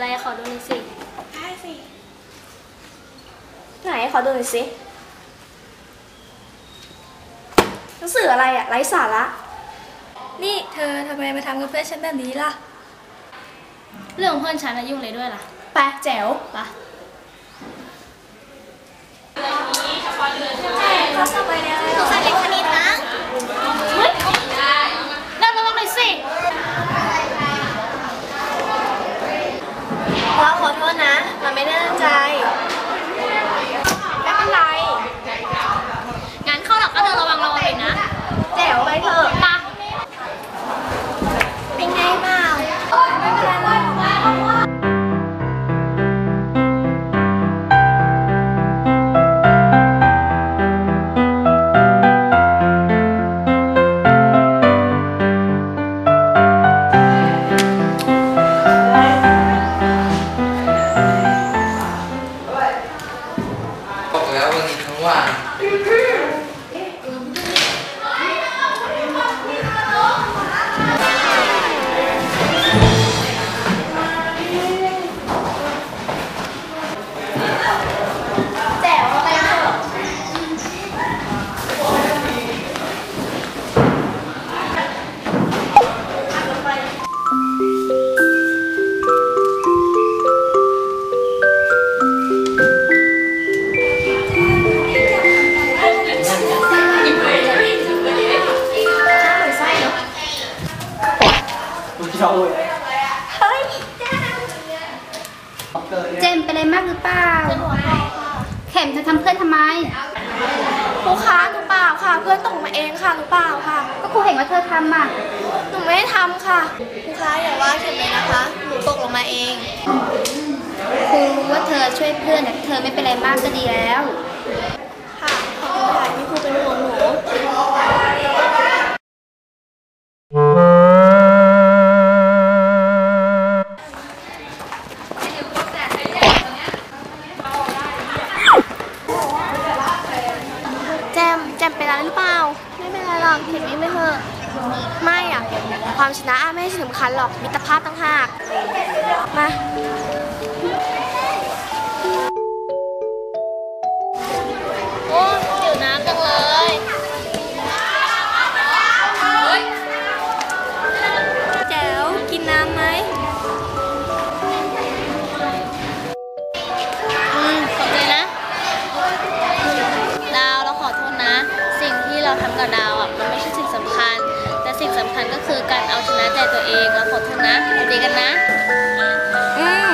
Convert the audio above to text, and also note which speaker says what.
Speaker 1: อ่านหนังสืออะไรขอดูหน่อยสิ
Speaker 2: ได้สิ
Speaker 3: ไหนขอดูหน่อยสิหนังสืออะไรอะไร้สาระ
Speaker 2: นี่เธอทำไมมาทำกับเพื่อนฉันแบบนี้ล่ะ
Speaker 1: เรื่องของเพื่อนฉันนะยุ่งเลยด้วยล่ะ
Speaker 3: ไปแจ๋ว
Speaker 1: ไปะ
Speaker 2: เขาสบาย
Speaker 1: เจ
Speaker 3: ม
Speaker 4: ส์เป็นอะไรมากหรือเปล่า เข็มจะทำเพื่อนทำไม
Speaker 3: ครูคะหนูเปล่าค่ะ เพื่อนตกมาเองค่ะหนูเปล่าค่ะ
Speaker 4: ก็ครูเห็นว่าเธอทำอะ
Speaker 3: หนูไม่ได้ทำค่ะ ครูคะอย่าว่าเข็มเลยนะคะ หนูตกลงมาเอง
Speaker 4: ครูรู้ว่าเธอช่วยเพื่อนแต่เธอไม่เป็นไรมากก็ดีแล้ว
Speaker 3: ค่ะขอบคุณค่ะที่ครูเป็นห่วงหนู แจมเป็นอะไรหรือเปล่า ไม่เป็นไรหรอกเห็นวิ่งไปเถอะ ไม่อะความชนะไม่ใช่สำคัญหรอกมิตรภาพต่างหาก มา
Speaker 1: เราทำกับดาวอะมันไม่ใช่สิ่งสำคัญ แต่สิ่งสำคัญก็คือการเอาชนะใจตัวเองเราขอดทนนะดีกันนะ
Speaker 3: อืม